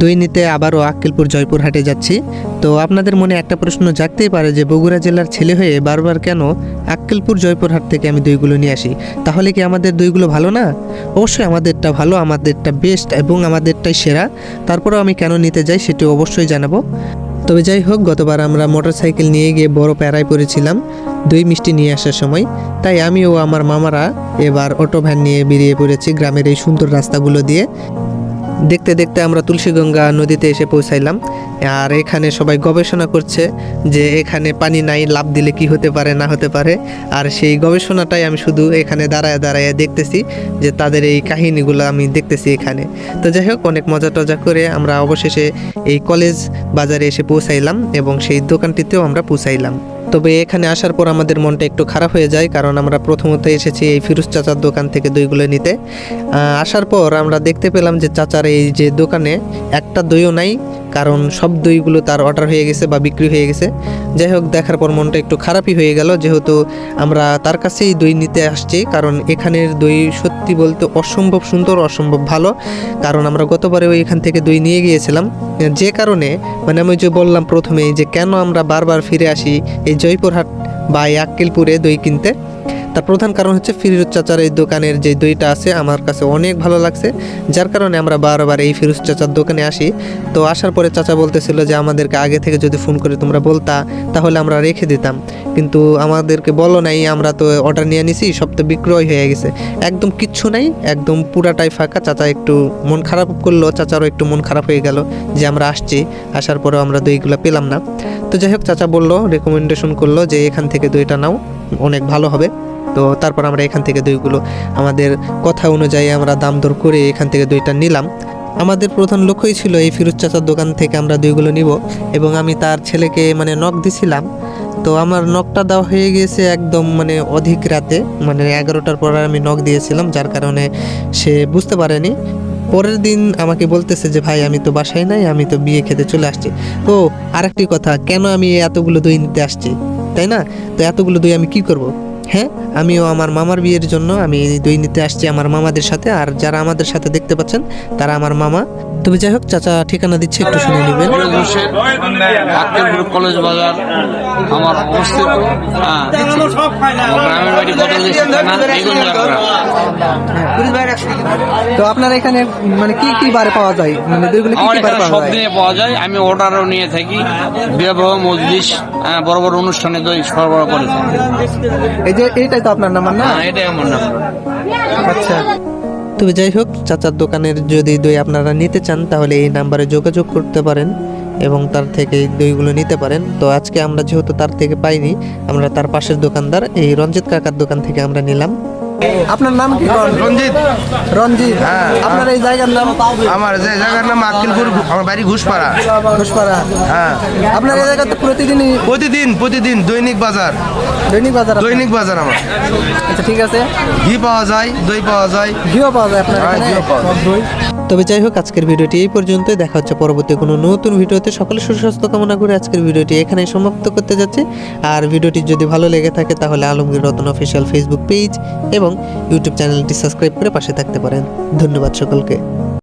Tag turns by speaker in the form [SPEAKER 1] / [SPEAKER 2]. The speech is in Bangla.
[SPEAKER 1] দই নিতে আবারও আক্কেলপুর জয়পুর হাটে যাচ্ছি। তো আপনাদের মনে একটা প্রশ্ন জাগতেই পারে যে বগুড়া জেলার ছেলে হয়ে বারবার কেন আক্কেলপুর জয়পুর হাট থেকে আমি দইগুলো নিয়ে আসি? তাহলে কি আমাদের দইগুলো ভালো না? অবশ্যই আমাদেরটা ভালো, আমাদেরটা বেস্ট এবং আমাদেরটাই সেরা। তারপরেও আমি কেন নিতে যাই সেটি অবশ্যই জানাব। তবে যাই হোক, গতবার আমরা মোটরসাইকেল নিয়ে গিয়ে বড় প্যারায় পড়েছিলাম দই মিষ্টি নিয়ে আসার সময়। তাই আমি ও আমার মামারা এবার অটো ভ্যান নিয়ে বেরিয়ে পড়েছি গ্রামের এই সুন্দর রাস্তাগুলো দিয়ে। দেখতে দেখতে আমরা তুলসীগঙ্গা নদীতে এসে পৌঁছাইলাম। আর এখানে সবাই গবেষণা করছে যে এখানে পানি নাই লাভ দিলে কি হতে পারে, না হতে পারে। আর সেই গবেষণাটাই আমি শুধু এখানে দাঁড়ায় দাঁড়ায় দেখতেছি যে তাদের এই কাহিনীগুলো আমি দেখতেছি এখানে। তো যাই হোক, অনেক মজা টজা করে আমরা অবশেষে এই কলেজ বাজারে এসে পৌঁছাইলাম এবং সেই দোকানটিতেও আমরা পৌঁছাইলাম। তবে এখানে আসার পর আমাদের মনটা একটু খারাপ হয়ে যায়, কারণ আমরা প্রথমত এসেছি এই ফিরোজ চাচার দোকান থেকে দইগুলো নিতে। আসার পর আমরা দেখতে পেলাম যে চাচার এই যে দোকানে একটা দইও নাই কারণ সব দইগুলো তার অর্ডার হয়ে গেছে বা বিক্রি হয়ে গেছে। যাই হোক, দেখার পর মনটা একটু খারাপই হয়ে গেল। যেহেতু আমরা তার কাছেই দই নিতে আসছি, কারণ এখানের দই সত্যি বলতে অসম্ভব সুন্দর, অসম্ভব ভালো। কারণ আমরা গতবারেও এখান থেকে দই নিয়ে গিয়েছিলাম। যে কারণে মানে আমি যে বললাম প্রথমেই যে কেন আমরা বারবার ফিরে আসি এই জয়পুরহাট বা এই আক্কেলপুরে দই কিনতে। তার প্রধান কারণ হচ্ছে ফিরোজ চাচার এই দোকানের যে দইটা আছে, আমার কাছে অনেক ভালো লাগছে। যার কারণে আমরা বারবার এই ফিরোজ চাচার দোকানে আসি। তো আসার পরে চাচা বলতেছিল যে, আমাদেরকে আগে থেকে যদি ফোন করে তোমরা বলতা, তাহলে আমরা রেখে দিতাম। কিন্তু আমাদেরকে বলো নাই, আমরা তো অর্ডার নিয়ে নিছি, সব তো বিক্রয় হয়ে গেছে। একদম কিচ্ছু নাই, একদম পুরাটাই ফাঁকা। চাচা একটু মন খারাপ করল, চাচারও একটু মন খারাপ হয়ে গেল যে, আমরা আসছি। আসার পরেও আমরা দইগুলো পেলাম না। তো যাই হোক, চাচা বলল রেকমেন্ডেশন করল যে, এখান থেকে দইটা নাও, অনেক ভালো হবে। তো তারপর আমরা এখান থেকে দইগুলো আমাদের কথা অনুযায়ী আমরা দাম দর করে এখান থেকে দইটা নিলাম। আমাদের প্রধান লক্ষ্যই ছিল এই ফিরোজ চাচার দোকান থেকে আমরা দইগুলো নিব এবং আমি তার ছেলেকে মানে নখ দিছিলাম। তো আমার নখটা দেওয়া হয়ে গিয়েছে একদম মানে অধিক রাতে মানে এগারোটার পর আমি নখ দিয়েছিলাম, যার কারণে সে বুঝতে পারেনি। পরের দিন আমাকে বলতেছে যে, ভাই, আমি তো বাসায় নাই, আমি তো বিয়ে খেতে চলে আসছি। ও, আরেকটি কথা, কেন আমি এতগুলো দই নিতে আসছি? তাই না? তো এতগুলো দই আমি কি করব? হ্যাঁ আমিও আমার মামার বিয়ের জন্য আমি এই দই নিতে আসছি আমার মামাদের সাথে আর যারা আমাদের সাথে দেখতে পাচ্ছেন তারা আমার মামা। তবে যাই হোক চাচা ঠিকানা দিচ্ছে একটু শুনে নেবেন।
[SPEAKER 2] কলেজ বাজার আমার অবস্থিত হ্যাঁ গ্রামের বাড়ি
[SPEAKER 1] তো আপনার এখানে মানে কি কি বারে পাওয়া যায়? মানে দইগুলো
[SPEAKER 2] আমার এখানে সব দিনে পাওয়া যায়। আমি অর্ডারও নিয়ে থাকি। বিবাহ মজলিস বড় বড় অনুষ্ঠানে দই সরবরাহ করে
[SPEAKER 1] এই যে এইটাই তো আপনার নাম্বার না?
[SPEAKER 2] হ্যাঁ এটাই আমার নাম।
[SPEAKER 1] আচ্ছা। তবে যাই হোক চাচার দোকানের যদি দই আপনারা নিতে চান তাহলে এই নাম্বারে যোগাযোগ করতে পারেন এবং তার থেকে দইগুলো নিতে পারেন। তো আজকে আমরা যেহেতু তার থেকে পাইনি আমরা তার পাশের দোকানদার এই রঞ্জিত কাকার দোকান থেকে আমরা নিলাম। আপনার নাম কি?
[SPEAKER 3] রঞ্জিত।
[SPEAKER 1] রঞ্জিত।
[SPEAKER 3] হ্যাঁ,
[SPEAKER 1] আপনার এই জায়গার নাম?
[SPEAKER 3] আমার যে জায়গার নাম আক্কেলপুর আমার বাড়ি ঘুষপাড়া।
[SPEAKER 1] ঘুষপাড়া।
[SPEAKER 3] হ্যাঁ।
[SPEAKER 1] আপনার এই জায়গাতে প্রতিদিনই
[SPEAKER 3] প্রতিদিন প্রতিদিন দৈনিক বাজার।
[SPEAKER 1] দৈনিক বাজার
[SPEAKER 3] দৈনিক বাজার আমার।
[SPEAKER 1] আচ্ছা ঠিক আছে।
[SPEAKER 3] ঘি পাওয়া যায় দই পাওয়া যায়।
[SPEAKER 1] ঘিও পাওয়া যায় আপনার
[SPEAKER 3] হ্যাঁ, ঘিও পাওয়া যায়।
[SPEAKER 1] তবে যাই হোক, আজকের ভিডিওটি এই পর্যন্তই। দেখা হচ্ছে পরবর্তী কোনো নতুন ভিডিওতে। সকলে সুস্বাস্থ্য কামনা করে আজকের ভিডিওটি এখানে সমাপ্ত করতে যাচ্ছে। আর ভিডিওটি যদি ভালো লেগে থাকে, তাহলে Alamgir Ratan official Facebook page এবং ইউটিউব চ্যানেলটি সাবস্ক্রাইব করে পাশে থাকতে পারেন। ধন্যবাদ সকলকে।